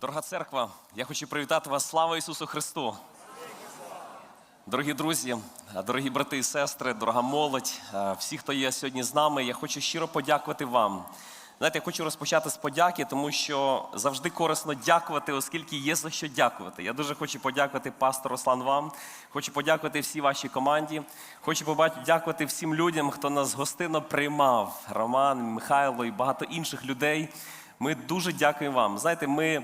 Дорога церква, я хочу привітати вас. Слава Ісусу Христу! Дорогі друзі, дорогі брати і сестри, дорога молодь, всі, хто є сьогодні з нами, я хочу щиро подякувати вам. Знаєте, я хочу розпочати з подяки, тому що завжди корисно дякувати, оскільки є за що дякувати. Я дуже хочу подякувати пастору Руслан вам. Хочу подякувати всій вашій команді. Хочу подякувати всім людям, хто нас гостинно приймав. Роман, Михайло і багато інших людей. Ми дуже дякуємо вам. Знаєте, ми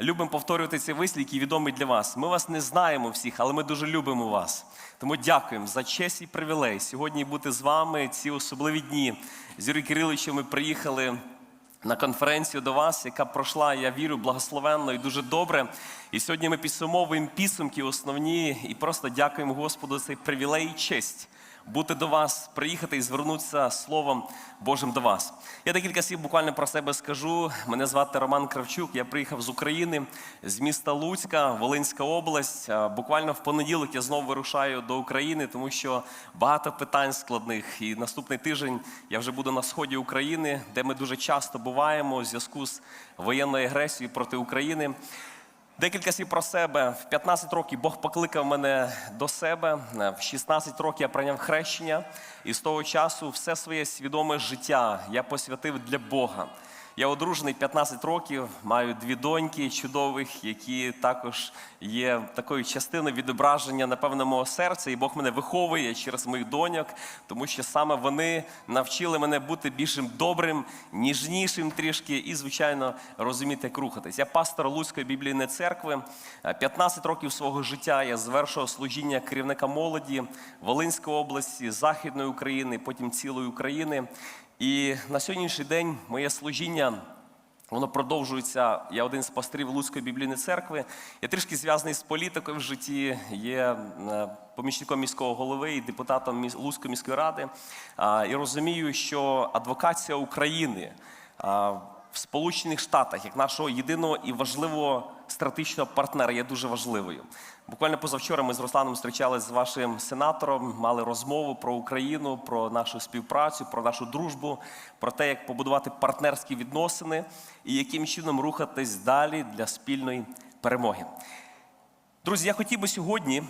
любимо повторювати ці вислів, які відомі для вас. Ми вас не знаємо всіх, але ми дуже любимо вас. Тому дякуємо за честь і привілей сьогодні бути з вами ці особливі дні. З Юрієм Кириловичем ми приїхали на конференцію до вас, яка пройшла, я вірю, благословенно і дуже добре. І сьогодні ми підсумовуємо підсумки основні і просто дякуємо Господу за цей привілей і честь бути до вас, приїхати і звернутися Словом Божим до вас. Я декілька слів буквально про себе скажу. Мене звати Роман Кравчук. Я приїхав з України, з міста Луцька, Волинська область. Буквально в понеділок я знову вирушаю до України, тому що багато питань складних. І наступний тиждень я вже буду на сході України, де ми дуже часто буваємо у зв'язку з воєнною агресією проти України. Декілька слів про себе. В 15 років Бог покликав мене до себе. В 16 років я прийняв хрещення, і з того часу все своє свідоме життя я посвятив для Бога. Я одружений 15 років, маю дві доньки чудових, які також є такою частиною відображення, напевно, мого серця, і Бог мене виховує через моїх доньок, тому що саме вони навчили мене бути більшим добрим, ніжнішим трішки, і, звичайно, розуміти, як рухатись. Я пастор Луцької біблійної церкви. 15 років свого життя я звершував служіння керівника молоді Волинської області, Західної України, потім цілої України. І на сьогоднішній день моє служіння. Воно продовжується. Я один з пасторів Луцької біблійної церкви. Я трішки зв'язаний з політикою в житті. Є е, помічником міського голови і депутатом Луцької міської ради. І розумію, що адвокація України в Сполучених Штатах як нашого єдиного і важливого стратегічного партнера є дуже важливою. Буквально позавчора ми з Русланом зустрічалися з вашим сенатором, мали розмову про Україну, про нашу співпрацю, про нашу дружбу, про те, як побудувати партнерські відносини і яким чином рухатись далі для спільної перемоги. Друзі, я хотів би сьогодні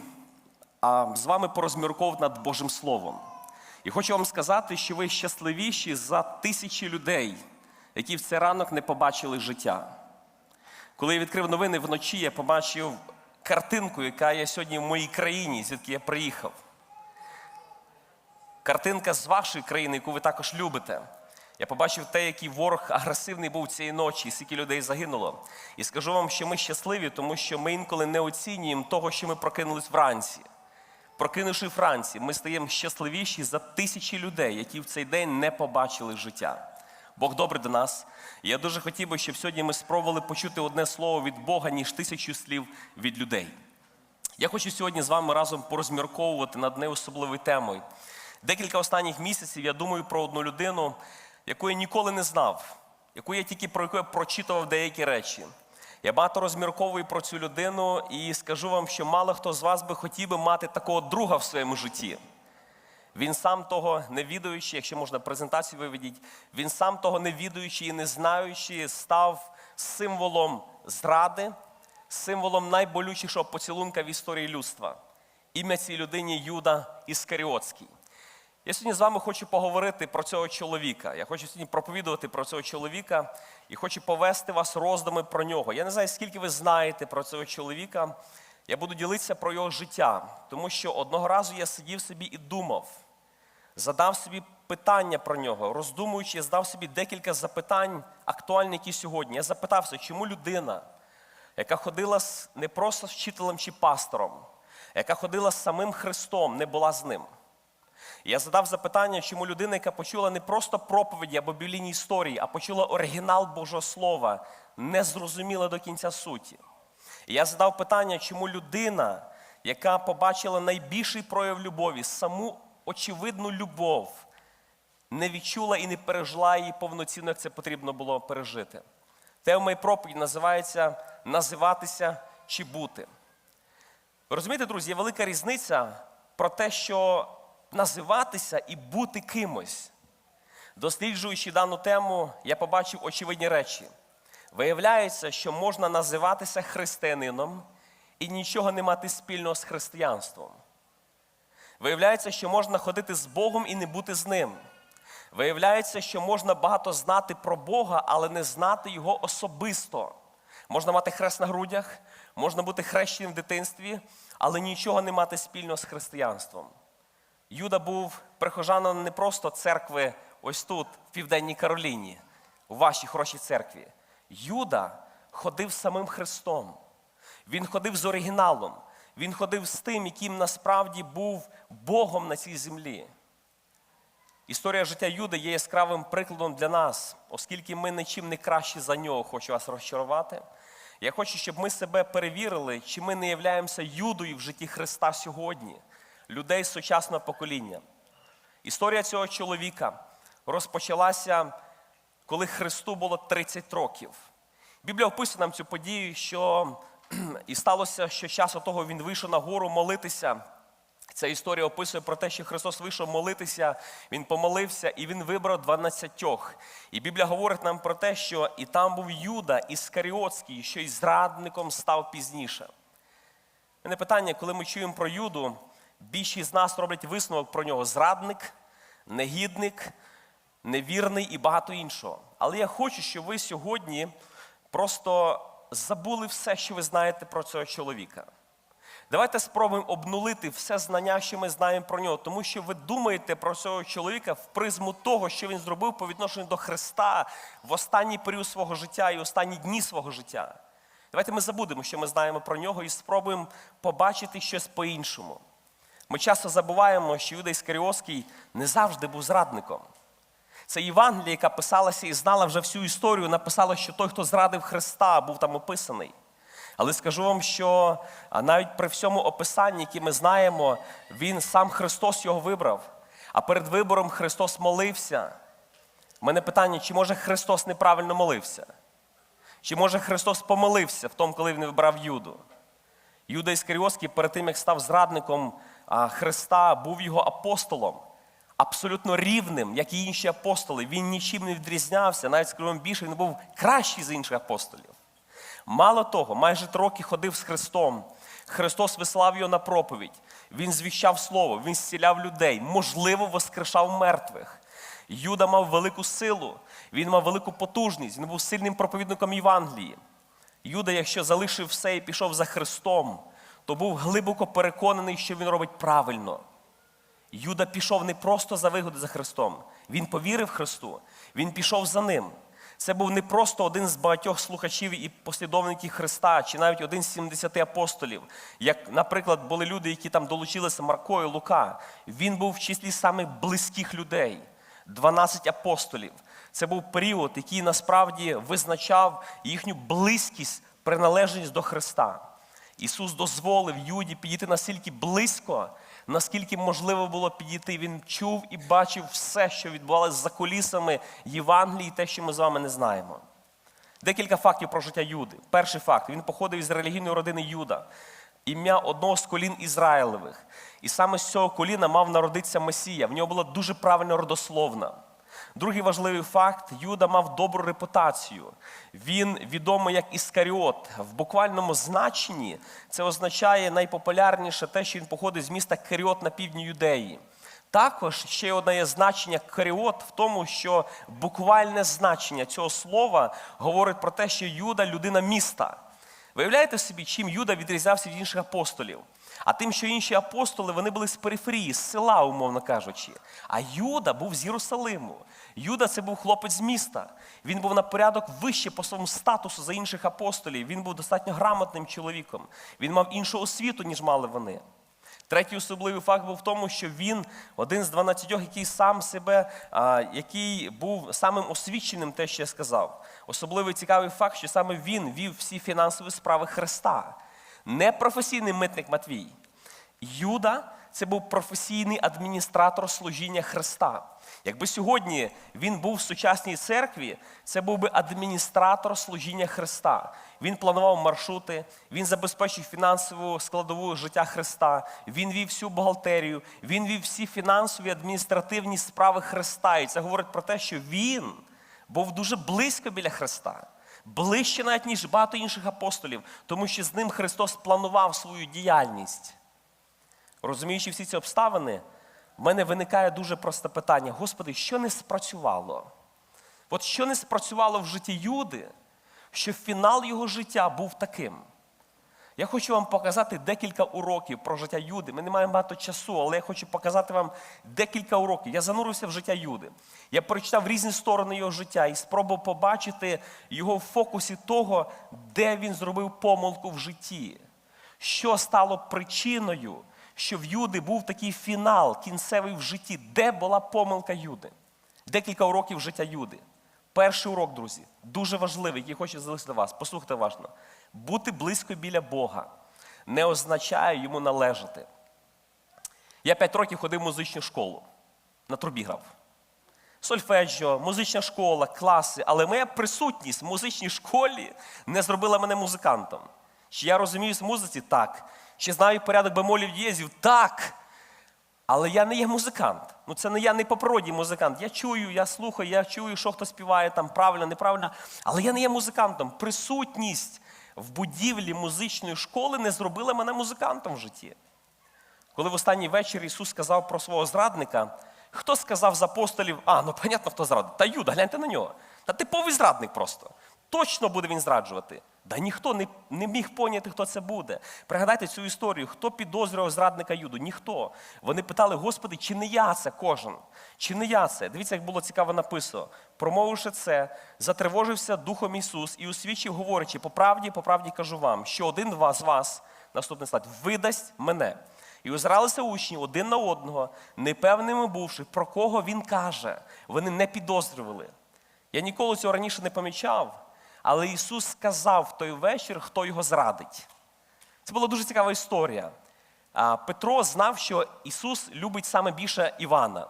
а, з вами порозмірковувати над Божим Словом. І хочу вам сказати, що ви щасливіші за тисячі людей, які в цей ранок не побачили життя. Коли я відкрив новини вночі, я побачив картинку, яка є сьогодні в моїй країні, звідки я приїхав. Картинка з вашої країни, яку ви також любите. Я побачив те, який ворог агресивний був цієї ночі, і скільки людей загинуло. І скажу вам, що ми щасливі, тому що ми інколи не оцінюємо того, що ми прокинулись вранці. Прокинувши Франції, ми стаємо щасливіші за тисячі людей, які в цей день не побачили життя. Бог добрий до нас. І я дуже хотів би, щоб сьогодні ми спробували почути одне слово від Бога, ніж тисячу слів від людей. Я хочу сьогодні з вами разом порозмірковувати над неособливою темою. Декілька останніх місяців я думаю про одну людину, яку я ніколи не знав, яку я тільки про яку я прочитував деякі речі. Я багато розмірковую про цю людину і скажу вам, що мало хто з вас би хотів би мати такого друга в своєму житті. Він сам того не відаючи, якщо можна презентацію виведіть, він сам того не відаючи і не знаючи, став символом зради, символом найболючішого поцілунка в історії людства. Ім'я цій людині Юда Іскаріотський. Я сьогодні з вами хочу поговорити про цього чоловіка. Я хочу сьогодні проповідувати про цього чоловіка і хочу повести вас роздами про нього. Я не знаю, скільки ви знаєте про цього чоловіка. Я буду ділитися про його життя, тому що одного разу я сидів собі і думав задав собі питання про нього, роздумуючи, я задав собі декілька запитань, актуальні які сьогодні. Я запитався, чому людина, яка ходила не просто з вчителем чи пастором, яка ходила з самим Христом, не була з ним. Я задав запитання, чому людина, яка почула не просто проповіді або біблійні історії, а почула оригінал Божого Слова, не зрозуміла до кінця суті. Я задав питання, чому людина, яка побачила найбільший прояв любові, саму очевидну любов, не відчула і не пережила її повноцінно, як це потрібно було пережити. Тема моєї проповіді називається Називатися чи бути. Розумієте, друзі, є велика різниця про те, що називатися і бути кимось. Досліджуючи дану тему, я побачив очевидні речі. Виявляється, що можна називатися християнином і нічого не мати спільного з християнством. Виявляється, що можна ходити з Богом і не бути з ним. Виявляється, що можна багато знати про Бога, але не знати Його особисто. Можна мати хрест на грудях, можна бути хрещеним в дитинстві, але нічого не мати спільного з християнством. Юда був прихожаном не просто церкви ось тут, в Південній Кароліні, у вашій хорошій церкві. Юда ходив самим Христом. Він ходив з оригіналом. Він ходив з тим, яким насправді був Богом на цій землі. Історія життя Юди є яскравим прикладом для нас, оскільки ми нічим не кращі за нього, хочу вас розчарувати. Я хочу, щоб ми себе перевірили, чи ми не являємося Юдою в житті Христа сьогодні, людей сучасного покоління. Історія цього чоловіка розпочалася, коли Христу було 30 років. Біблія описує нам цю подію, що і сталося, що часу того він вийшов на гору молитися. Ця історія описує про те, що Христос вийшов молитися, Він помолився і Він вибрав дванадцятьох. І Біблія говорить нам про те, що і там був Юда Іскаріотський, що й зрадником став пізніше. Мене питання, коли ми чуємо про Юду, більшість з нас роблять висновок про нього зрадник, негідник, невірний і багато іншого. Але я хочу, щоб ви сьогодні просто забули все, що ви знаєте про цього чоловіка. Давайте спробуємо обнулити все знання, що ми знаємо про нього, тому що ви думаєте про цього чоловіка в призму того, що він зробив по відношенню до Христа в останній період свого життя і останні дні свого життя. Давайте ми забудемо, що ми знаємо про нього, і спробуємо побачити щось по-іншому. Ми часто забуваємо, що Юда Іскаріотський не завжди був зрадником. Це Євангелія, яка писалася і знала вже всю історію, написала, що той, хто зрадив Христа, був там описаний. Але скажу вам, що навіть при всьому описанні, яке ми знаємо, він сам Христос його вибрав. А перед вибором Христос молився. У мене питання, чи може Христос неправильно молився? Чи може Христос помолився в тому, коли він вибрав Юду? Юда Іскаріотський перед тим, як став зрадником Христа, був його апостолом, абсолютно рівним, як і інші апостоли. Він нічим не відрізнявся, навіть скажу вам більше, він був кращий з інших апостолів. Мало того, майже три роки ходив з Христом. Христос вислав його на проповідь. Він звіщав Слово, він зціляв людей, можливо, воскрешав мертвих. Юда мав велику силу, він мав велику потужність, він був сильним проповідником Євангелії. Юда, якщо залишив все і пішов за Христом, то був глибоко переконаний, що він робить правильно. Юда пішов не просто за вигоди за Христом, він повірив Христу, він пішов за ним. Це був не просто один з багатьох слухачів і послідовників Христа, чи навіть один з 70 апостолів. Як, наприклад, були люди, які там долучилися Марко і Лука. Він був в числі самих близьких людей, 12 апостолів. Це був період, який насправді визначав їхню близькість, приналежність до Христа. Ісус дозволив Юді підійти настільки близько, наскільки можливо було підійти. Він чув і бачив все, що відбувалося за колісами Євангелії, те, що ми з вами не знаємо. Декілька фактів про життя Юди. Перший факт: він походив із релігійної родини Юда, ім'я одного з колін Ізраїлевих. І саме з цього коліна мав народитися Месія. В нього була дуже правильно родословна. Другий важливий факт: Юда мав добру репутацію. Він відомий як Іскаріот. В буквальному значенні це означає найпопулярніше те, що він походить з міста Каріот на півдні Юдеї. Також ще одне є значення каріот в тому, що буквальне значення цього слова говорить про те, що Юда людина міста. Виявляєте собі, чим Юда відрізнявся від інших апостолів? А тим, що інші апостоли вони були з периферії, з села, умовно кажучи. А Юда був з Єрусалиму. Юда це був хлопець з міста. Він був на порядок вище по своєму статусу за інших апостолів. Він був достатньо грамотним чоловіком. Він мав іншу освіту, ніж мали вони. Третій особливий факт був в тому, що він один з дванадцятьох, який сам себе, який був самим освіченим, те, що я сказав. Особливий цікавий факт, що саме він вів всі фінансові справи Христа. Не професійний митник Матвій. Юда це був професійний адміністратор служіння Христа. Якби сьогодні він був в сучасній церкві, це був би адміністратор служіння Христа. Він планував маршрути, він забезпечив фінансову складову життя Христа, він вів всю бухгалтерію, він вів всі фінансові адміністративні справи Христа. І це говорить про те, що він був дуже близько біля Христа. Ближче навіть ніж багато інших апостолів, тому що з ним Христос планував свою діяльність. Розуміючи всі ці обставини, в мене виникає дуже просте питання: Господи, що не спрацювало? От що не спрацювало в житті Юди, що фінал його життя був таким. Я хочу вам показати декілька уроків про життя Юди. Ми не маємо багато часу, але я хочу показати вам декілька уроків. Я занурився в життя Юди. Я прочитав різні сторони його життя і спробував побачити його в фокусі того, де він зробив помилку в житті. Що стало причиною, що в Юди був такий фінал кінцевий в житті, де була помилка Юди? Декілька уроків життя Юди. Перший урок, друзі, дуже важливий, який хочу залишити вас. Послухайте уважно. Бути близько біля Бога не означає йому належати. Я п'ять років ходив в музичну школу, на трубі грав. Сольфеджіо, музична школа, класи, але моя присутність в музичній школі не зробила мене музикантом. Чи я розуміюсь в музиці? Так. Чи знаю порядок бемолів дієзів? Так. Але я не є музикант. Ну це не я не по природі музикант. Я чую, я слухаю, я чую, що хто співає там правильно, неправильно. Але я не є музикантом. Присутність в будівлі музичної школи не зробила мене музикантом в житті. Коли в останній вечір Ісус сказав про свого зрадника, хто сказав з апостолів, а, ну понятно, хто зрадник. Та Юда, гляньте на нього. Та типовий зрадник просто. Точно буде він зраджувати. Да ніхто не, не міг поняти, хто це буде. Пригадайте цю історію, хто підозрював зрадника Юду? Ніхто. Вони питали, Господи, чи не я це кожен? Чи не я це? Дивіться, як було цікаво написано. Промовивши це, затривожився Духом Ісус і усвідчив, говорячи, по правді, по правді кажу вам, що один з вас, наступний слайд, видасть мене. І озиралися учні один на одного, непевними бувши, про кого він каже. Вони не підозрювали. Я ніколи цього раніше не помічав, але Ісус сказав в той вечір, хто його зрадить. Це була дуже цікава історія. Петро знав, що Ісус любить саме більше Івана.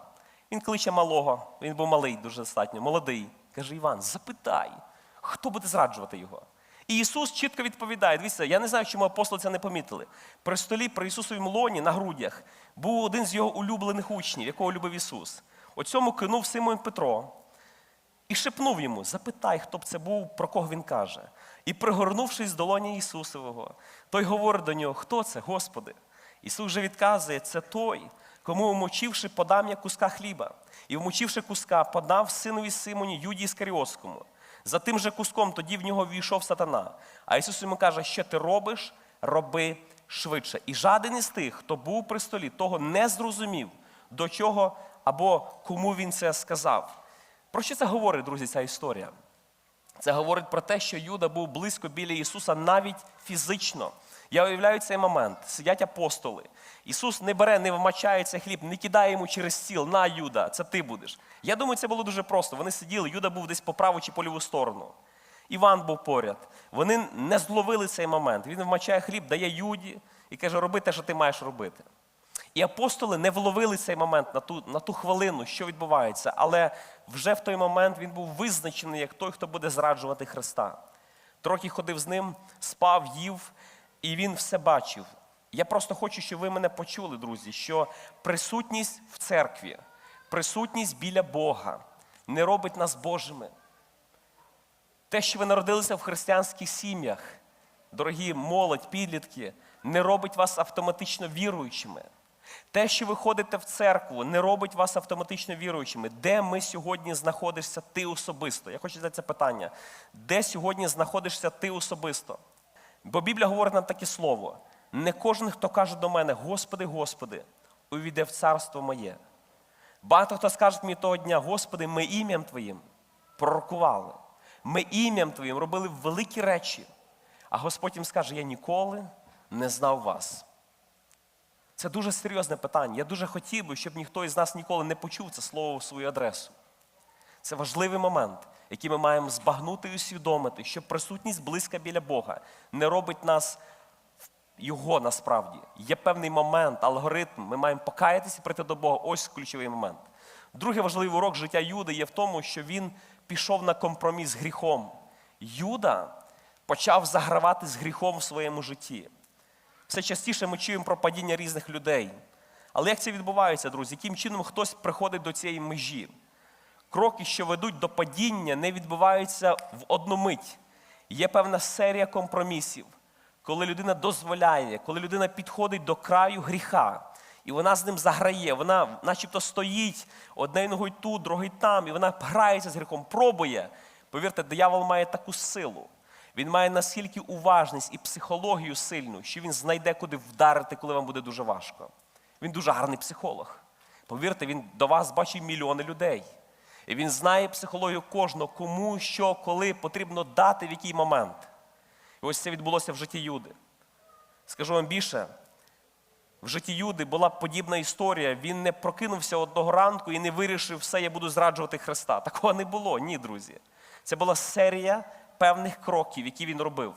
Він кличе малого, він був малий, дуже достатньо, молодий. Каже: Іван, запитай, хто буде зраджувати його. І Ісус чітко відповідає: дивіться, я не знаю, чому апостоли це не помітили. При столі, при Ісусовім лоні на грудях, був один з його улюблених учнів, якого любив Ісус. О цьому кинув Симон Петро і шепнув йому: запитай, хто б це був, про кого він каже. І пригорнувшись до долоні Ісусового, той говорить до нього: Хто це, Господи? Ісус же відказує, це той, кому, вмочивши, подам я куска хліба, і вмочивши куска, подав синові Симоні Юді Іскаріотському. За тим же куском тоді в нього війшов сатана. А Ісус йому каже, що ти робиш, роби швидше. І жаден із тих, хто був при столі, того не зрозумів, до чого або кому він це сказав. Про що це говорить, друзі, ця історія? Це говорить про те, що Юда був близько біля Ісуса навіть фізично. Я уявляю цей момент. Сидять апостоли. Ісус не бере, не вмачає цей хліб, не кидає йому через стіл на Юда, це ти будеш. Я думаю, це було дуже просто. Вони сиділи, Юда був десь по праву чи по ліву сторону. Іван був поряд. Вони не зловили цей момент. Він вмачає хліб, дає Юді і каже, роби те, що ти маєш робити. І апостоли не вловили цей момент на ту, на ту хвилину, що відбувається, але вже в той момент він був визначений як той, хто буде зраджувати Христа. Трохи ходив з ним, спав, їв, і він все бачив. Я просто хочу, щоб ви мене почули, друзі, що присутність в церкві, присутність біля Бога не робить нас Божими. Те, що ви народилися в християнських сім'ях, дорогі молодь, підлітки, не робить вас автоматично віруючими. Те, що ви ходите в церкву, не робить вас автоматично віруючими. Де ми сьогодні знаходишся ти особисто? Я хочу задати це питання. Де сьогодні знаходишся ти особисто? Бо Біблія говорить нам таке слово: не кожен, хто каже до мене, Господи, Господи, увійде в царство моє. Багато хто скаже мені того дня, Господи, ми ім'ям Твоїм пророкували. Ми ім'ям Твоїм робили великі речі. А Господь їм скаже, я ніколи не знав вас. Це дуже серйозне питання. Я дуже хотів би, щоб ніхто із нас ніколи не почув це слово в свою адресу. Це важливий момент, який ми маємо збагнути і усвідомити, що присутність близька біля Бога не робить нас його насправді. Є певний момент, алгоритм. Ми маємо покаятися і прийти до Бога. Ось ключовий момент. Другий важливий урок життя Юди є в тому, що він пішов на компроміс з гріхом. Юда почав загравати з гріхом в своєму житті. Все частіше ми чуємо про падіння різних людей. Але як це відбувається, друзі? Яким чином хтось приходить до цієї межі? Кроки, що ведуть до падіння, не відбуваються в одну мить. Є певна серія компромісів, коли людина дозволяє, коли людина підходить до краю гріха, і вона з ним заграє, вона начебто стоїть однією ногою тут, другою там, і вона грається з гріхом, пробує. Повірте, диявол має таку силу. Він має наскільки уважність і психологію сильну, що він знайде, куди вдарити, коли вам буде дуже важко. Він дуже гарний психолог. Повірте, він до вас бачить мільйони людей. І він знає психологію кожного, кому, що, коли потрібно дати, в який момент. І ось це відбулося в житті Юди. Скажу вам більше, в житті Юди була подібна історія. Він не прокинувся одного ранку і не вирішив, все, я буду зраджувати Христа. Такого не було, ні, друзі. Це була серія певних кроків, які він робив.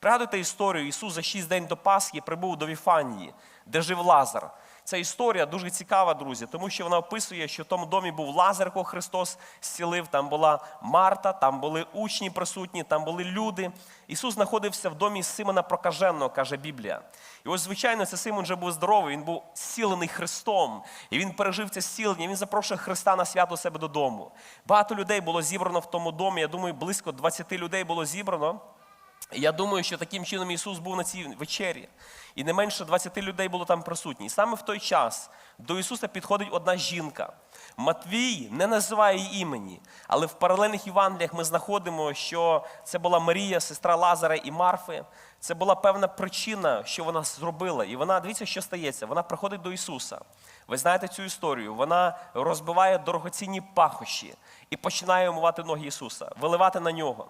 Пригадуйте історію, Ісус за шість день до Пасхи прибув до Віфанії, де жив Лазар. Ця історія дуже цікава, друзі, тому що вона описує, що в тому домі був Лазар, якого Христос зцілив, там була Марта, там були учні присутні, там були люди. Ісус знаходився в домі Симона Прокаженого, каже Біблія. І ось, звичайно, це Симон вже був здоровий, він був зцілений Христом, і він пережив це зцілення, він запрошує Христа на свято себе додому. Багато людей було зібрано в тому домі. Я думаю, близько 20 людей було зібрано. І я думаю, що таким чином Ісус був на цій вечері. І не менше 20 людей було там присутні. І саме в той час до Ісуса підходить одна жінка. Матвій не називає її імені, але в паралельних Євангеліях ми знаходимо, що це була Марія, сестра Лазара і Марфи. Це була певна причина, що вона зробила. І вона, дивіться, що стається. Вона приходить до Ісуса. Ви знаєте цю історію. Вона розбиває дорогоцінні пахощі і починає омивати ноги Ісуса, виливати на нього.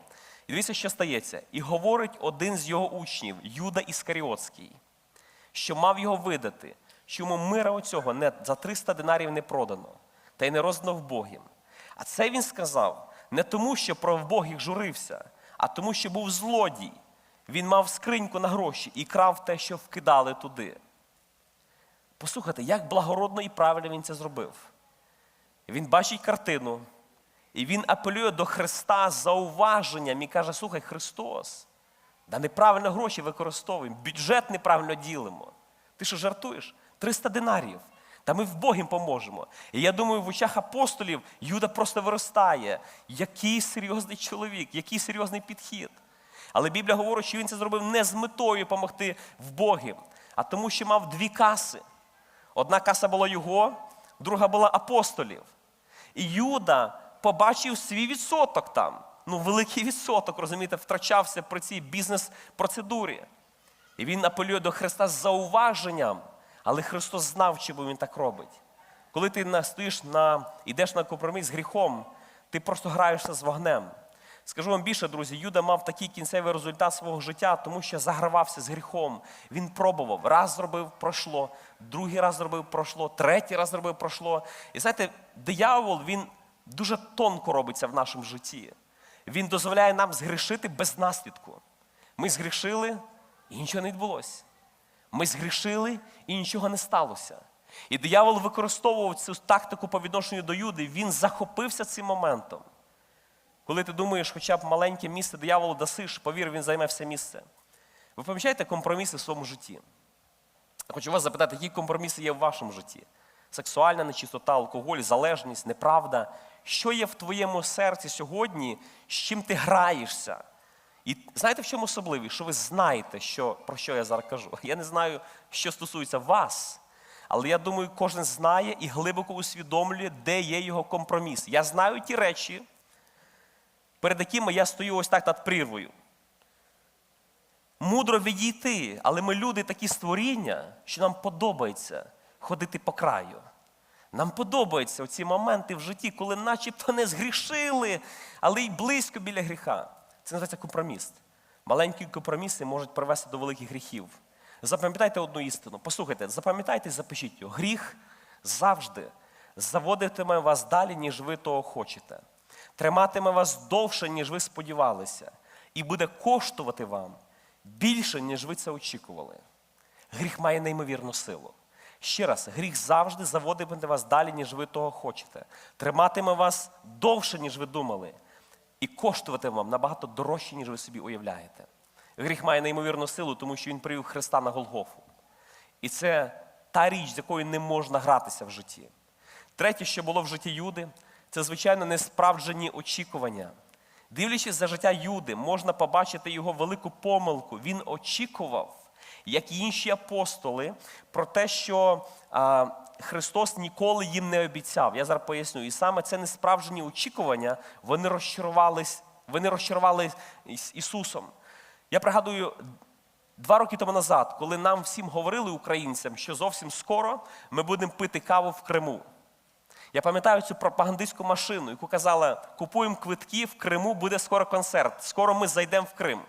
І дивіться, що стається. І говорить один з його учнів, Юда Іскаріотський, що мав його видати, що йому мира оцього не за 300 динарів не продано, та й не роздано в Богім. А це він сказав не тому, що про вбогих журився, а тому, що був злодій. Він мав скриньку на гроші і крав те, що вкидали туди. Послухайте, як благородно і правильно він це зробив. Він бачить картину, і він апелює до Христа зауваженням і каже: слухай, Христос, да неправильно гроші використовуємо, бюджет неправильно ділимо. Ти що жартуєш? 300 динарів. Та ми в Богім поможемо. І я думаю, в очах апостолів Юда просто виростає. Який серйозний чоловік, який серйозний підхід. Але Біблія говорить, що він це зробив не з метою допомогти в Богі, а тому, що мав дві каси. Одна каса була його, друга була апостолів. І Юда побачив свій відсоток там. Ну, великий відсоток, розумієте, втрачався при цій бізнес-процедурі. І він апелює до Христа з зауваженням, але Христос знав, чому він так робить. Коли ти стоїш на, йдеш на компроміс з гріхом, ти просто граєшся з вогнем. Скажу вам більше, друзі, Юда мав такий кінцевий результат свого життя, тому що загравався з гріхом. Він пробував. Раз зробив, пройшло, другий раз зробив, пройшло, третій раз зробив, пройшло. І знаєте, диявол, він дуже тонко робиться в нашому житті. Він дозволяє нам згрішити без наслідку. Ми згрішили, і нічого не відбулося. Ми згрішили, і нічого не сталося. І диявол використовував цю тактику по відношенню до Юди, він захопився цим моментом. Коли ти думаєш, хоча б маленьке місце дияволу дасиш, повір, він займе все місце. Ви помічаєте компроміси в своєму житті? Хочу вас запитати, які компроміси є в вашому житті? Сексуальна нечистота, алкоголь, залежність, неправда. Що є в твоєму серці сьогодні, з чим ти граєшся? І знаєте, в чому особливість? Що ви знаєте, що, про що я зараз кажу? Я не знаю, що стосується вас, але я думаю, кожен знає і глибоко усвідомлює, де є його компроміс. Я знаю ті речі, перед якими я стою ось так над прірвою. Мудро відійти, але ми люди такі створіння, що нам подобається ходити по краю. Нам подобаються ці моменти в житті, коли начебто не згрішили, але й близько біля гріха. Це називається компроміс. Маленькі компроміси можуть привести до великих гріхів. Запам'ятайте одну істину. Послухайте, запам'ятайте і запишіть його. Гріх завжди заводитиме вас далі, ніж ви того хочете. Триматиме вас довше, ніж ви сподівалися, і буде коштувати вам більше, ніж ви це очікували. Гріх має неймовірну силу. Ще раз, гріх завжди заводитиме вас далі, ніж ви того хочете. Триматиме вас довше, ніж ви думали, і коштуватиме вам набагато дорожче, ніж ви собі уявляєте. Гріх має неймовірну силу, тому що він привів Христа на Голгофу. І це та річ, з якою не можна гратися в житті. Третє, що було в житті Юди, це, звичайно, несправджені очікування. Дивлячись за життя Юди, можна побачити його велику помилку. Він очікував, як і інші апостоли, про те, що а, Христос ніколи їм не обіцяв. Я зараз поясню. І саме це несправжні очікування, вони розчарувались, вони розчарували Іс- Ісусом. Я пригадую, Два роки тому назад, коли нам всім говорили українцям, що зовсім скоро ми будемо пити каву в Криму. Я пам'ятаю цю пропагандистську машину, яку казала, купуємо квитки, в Криму буде скоро концерт, скоро ми зайдемо в Крим.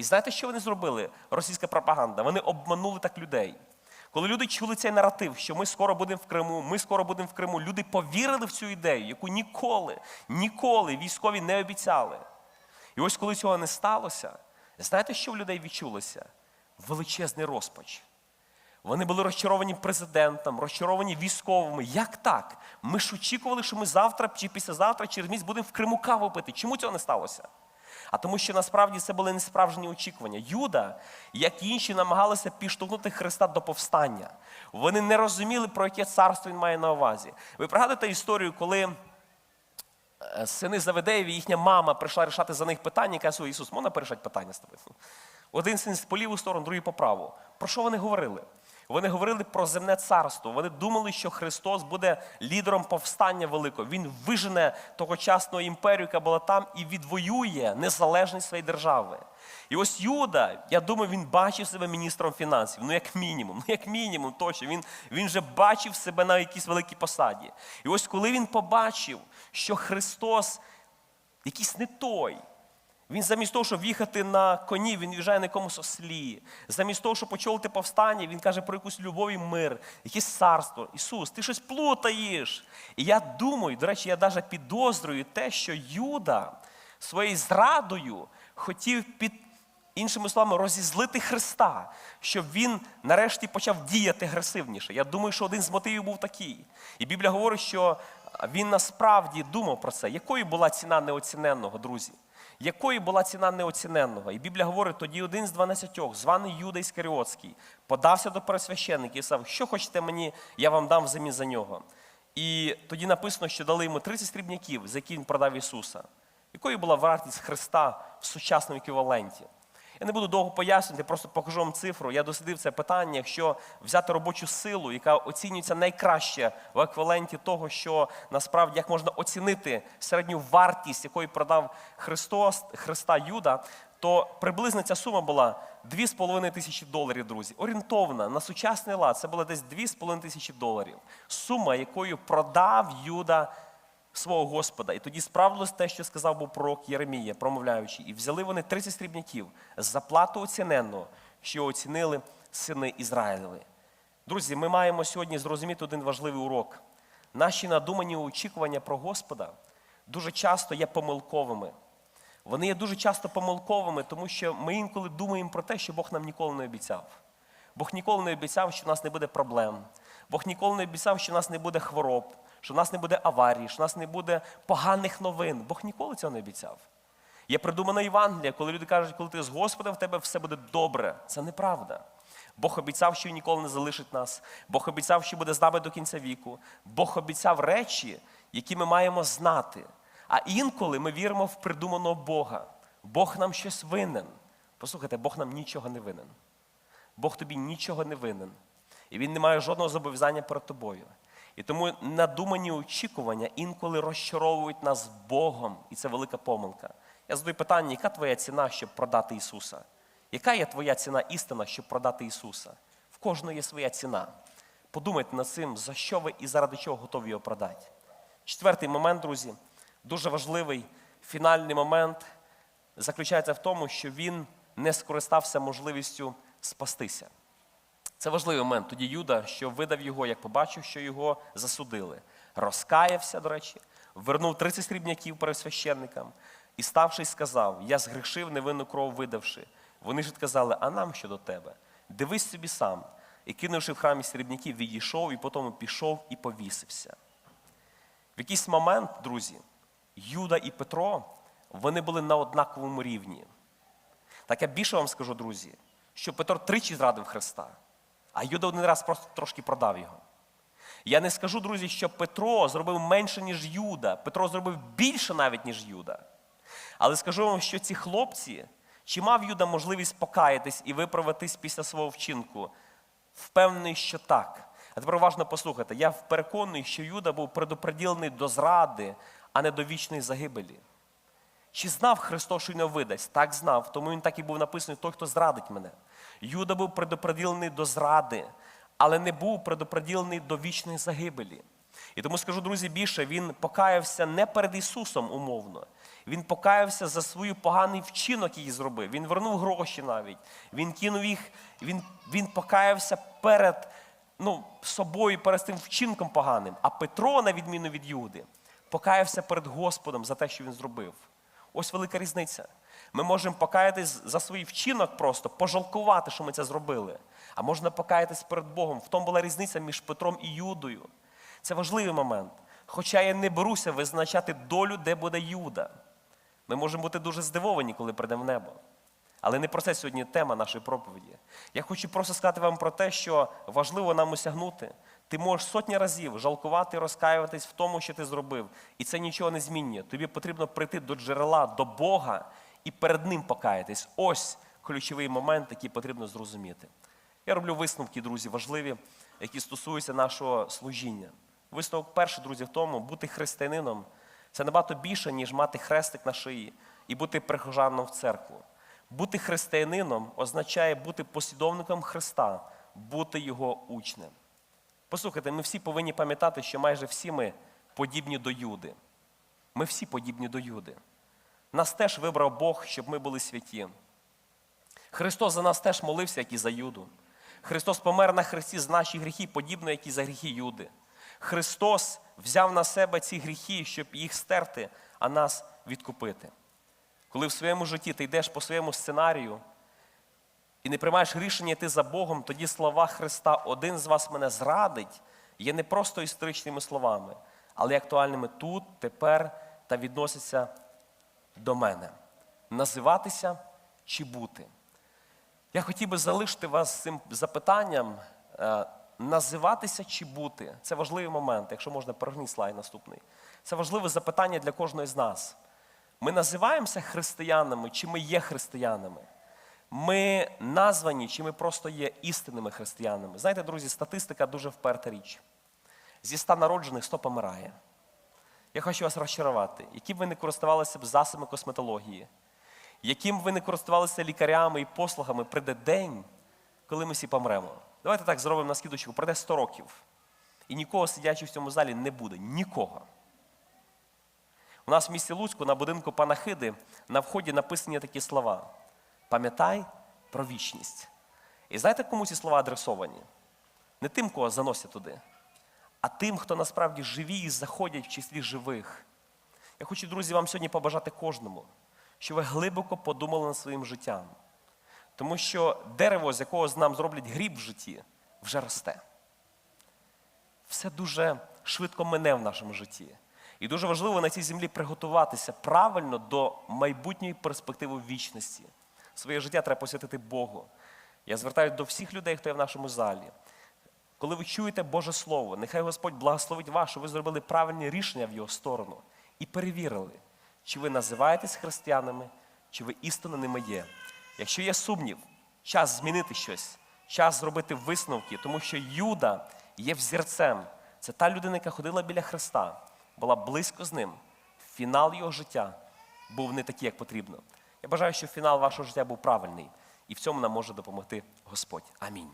І знаєте, що вони зробили? Російська пропаганда. Вони обманули так людей. Коли люди чули цей наратив, що ми скоро будемо в Криму, ми скоро будемо в Криму, люди повірили в цю ідею, яку ніколи, ніколи військові не обіцяли. І ось коли цього не сталося, знаєте, що в людей відчулося? Величезний розпач. Вони були розчаровані президентом, розчаровані військовими. Як так? Ми ж очікували, що ми завтра чи післязавтра через місяць будемо в Криму каву пити. Чому цього не сталося? А тому, що насправді це були несправжні очікування. Юда, як і інші, намагалися підштовхнути Христа до повстання. Вони не розуміли, про яке царство він має на увазі. Ви пригадуєте історію, коли е, сини Заведеєві, їхня мама прийшла рішати за них питання, і каже, Ісус, можна порішати питання з тобою? Один син по ліву сторону, другий по праву. Про що вони говорили? Вони говорили про земне царство. Вони думали, що Христос буде лідером повстання великого. Він вижене тогочасну імперію, яка була там, і відвоює незалежність своєї держави. І ось Юда, я думаю, він бачив себе міністром фінансів. Ну, як мінімум, ну як мінімум, точно. Він, він вже бачив себе на якійсь великій посаді. І ось коли він побачив, що Христос якийсь не той. Він замість того, щоб їхати на коні, він в'їжджає на якомусь ослі. Замість того, щоб очолити повстання, він каже про якусь любов і мир, якесь царство. Ісус, ти щось плутаєш. І я думаю, до речі, я навіть підозрюю те, що Юда своєю зрадою хотів під іншими словами розізлити Христа, щоб він нарешті почав діяти агресивніше. Я думаю, що один з мотивів був такий. І Біблія говорить, що він насправді думав про це. Якою була ціна неоціненного, друзі? Якою була ціна неоціненного? І Біблія говорить, тоді один з дванадцятьох, званий Юда Іскаріотський, подався до пересвященників і сказав, що хочете мені, я вам дам взамін за нього. І тоді написано, що дали йому 30 срібняків, за які він продав Ісуса. Якою була вартість Христа в сучасному еквіваленті? Я не буду довго пояснювати, просто покажу вам цифру. Я дослідив це питання. Якщо взяти робочу силу, яка оцінюється найкраще в еквіваленті того, що насправді як можна оцінити середню вартість, якої продав Христос, Христа Юда, то приблизно ця сума була 2,5 тисячі доларів, друзі. Орієнтовна на сучасний лад це було десь 2,5 тисячі доларів. Сума, якою продав Юда свого Господа. І тоді справилось те, що сказав був пророк Єремія, промовляючи, і взяли вони 30 срібняків за плату оціненну, що оцінили сини Ізраїлеві. Друзі, ми маємо сьогодні зрозуміти один важливий урок. Наші надумані очікування про Господа дуже часто є помилковими. Вони є дуже часто помилковими, тому що ми інколи думаємо про те, що Бог нам ніколи не обіцяв. Бог ніколи не обіцяв, що в нас не буде проблем. Бог ніколи не обіцяв, що в нас не буде хвороб, що в нас не буде аварій, що в нас не буде поганих новин. Бог ніколи цього не обіцяв. Є придумана Євангелія, коли люди кажуть, коли ти з Господом, в тебе все буде добре. Це неправда. Бог обіцяв, що він ніколи не залишить нас. Бог обіцяв, що буде з нами до кінця віку. Бог обіцяв речі, які ми маємо знати. А інколи ми віримо в придуманого Бога. Бог нам щось винен. Послухайте, Бог нам нічого не винен. Бог тобі нічого не винен. І він не має жодного зобов'язання перед тобою. І тому надумані очікування інколи розчаровують нас Богом, і це велика помилка. Я задаю питання, яка твоя ціна, щоб продати Ісуса? Яка є твоя ціна істина, щоб продати Ісуса? В кожного є своя ціна. Подумайте над цим, за що ви і заради чого готові його продати. Четвертий момент, друзі, дуже важливий фінальний момент заключається в тому, що він не скористався можливістю спастися. Це важливий момент. Тоді Юда, що видав його, як побачив, що його засудили. Розкаявся, до речі, вернув 30 срібняків пересвященникам і, ставши, сказав: Я згрішив невинну кров видавши. Вони ж відказали, а нам що до тебе? Дивись собі сам. І кинувши в храмі срібняків, відійшов, і потім пішов і повісився. В якийсь момент, друзі, Юда і Петро, вони були на однаковому рівні. Так я більше вам скажу, друзі, що Петро тричі зрадив Христа, а Юда один раз просто трошки продав його. Я не скажу, друзі, що Петро зробив менше, ніж Юда. Петро зробив більше навіть, ніж Юда. Але скажу вам, що ці хлопці, чи мав Юда можливість покаятись і виправитись після свого вчинку? Впевнений, що так. А тепер уважно послухайте. Я переконаний, що Юда був предоприділений до зради, а не до вічної загибелі. Чи знав Христос, що й не видасть? Так знав, тому він так і був написаний той, хто зрадить мене. Юда був предоприділений до зради, але не був предоприділений до вічної загибелі. І тому скажу, друзі, більше, він покаявся не перед Ісусом умовно. Він покаявся за свій поганий вчинок, який зробив. Він вернув гроші навіть. Він кинув їх, він, він покаявся перед ну, собою, перед тим вчинком поганим. А Петро, на відміну від Юди, покаявся перед Господом за те, що він зробив. Ось велика різниця. Ми можемо покаятись за свій вчинок просто, пожалкувати, що ми це зробили. А можна покаятись перед Богом. В тому була різниця між Петром і Юдою. Це важливий момент. Хоча я не беруся визначати долю, де буде Юда. Ми можемо бути дуже здивовані, коли прийдемо в небо. Але не про це сьогодні тема нашої проповіді. Я хочу просто сказати вам про те, що важливо нам осягнути. Ти можеш сотні разів жалкувати і розкаюватись в тому, що ти зробив. І це нічого не змінює. Тобі потрібно прийти до джерела, до Бога і перед Ним покаятись. Ось ключовий момент, який потрібно зрозуміти. Я роблю висновки, друзі, важливі, які стосуються нашого служіння. Висновок перший, друзі, в тому, бути християнином це набагато більше, ніж мати хрестик на шиї і бути прихожаном в церкву. Бути християнином означає бути послідовником Христа, бути Його учнем. Послухайте, ми всі повинні пам'ятати, що майже всі ми подібні до Юди. Ми всі подібні до Юди. Нас теж вибрав Бог, щоб ми були святі. Христос за нас теж молився, як і за Юду. Христос помер на хресті з наші гріхи, подібно, як і за гріхи Юди. Христос взяв на себе ці гріхи, щоб їх стерти, а нас відкупити. Коли в своєму житті ти йдеш по своєму сценарію і не приймаєш рішення йти за Богом, тоді слова Христа один з вас мене зрадить, є не просто історичними словами, але й актуальними тут, тепер та відносяться до мене. Називатися чи бути. Я хотів би залишити вас цим запитанням. е, Називатися чи бути це важливий момент, якщо можна перегніть слайд наступний. Це важливе запитання для кожного з нас. Ми називаємося християнами, чи ми є християнами? Ми названі, чи ми просто є істинними християнами? Знаєте, друзі, статистика дуже вперта річ. Зі ста народжених 100 помирає. Я хочу вас розчарувати, яким ви не користувалися б засобами косметології, яким ви не користувалися лікарями і послугами, прийде день, коли ми всі помремо. Давайте так зробимо на скидочку, пройде 100 років. І нікого сидячи в цьому залі не буде. Нікого. У нас в місті Луцьку на будинку Панахиди на вході написані такі слова: пам'ятай про вічність. І знаєте, кому ці слова адресовані? Не тим, кого заносять туди, а тим, хто насправді живі і заходять в числі живих. Я хочу, друзі, вам сьогодні побажати кожному, щоб ви глибоко подумали над своїм життям. Тому що дерево, з якого з нам зроблять гріб в житті, вже росте. Все дуже швидко мине в нашому житті. І дуже важливо на цій землі приготуватися правильно до майбутньої перспективи вічності. Своє життя треба посвятити Богу. Я звертаюся до всіх людей, хто є в нашому залі. Коли ви чуєте Боже Слово, нехай Господь благословить вас, що ви зробили правильні рішення в Його сторону і перевірили, чи ви називаєтесь християнами, чи ви істинно ними є. Якщо є сумнів, час змінити щось, час зробити висновки, тому що Юда є взірцем. Це та людина, яка ходила біля Христа, була близько з ним. Фінал його життя був не такий, як потрібно. Я бажаю, щоб фінал вашого життя був правильний, і в цьому нам може допомогти Господь. Амінь.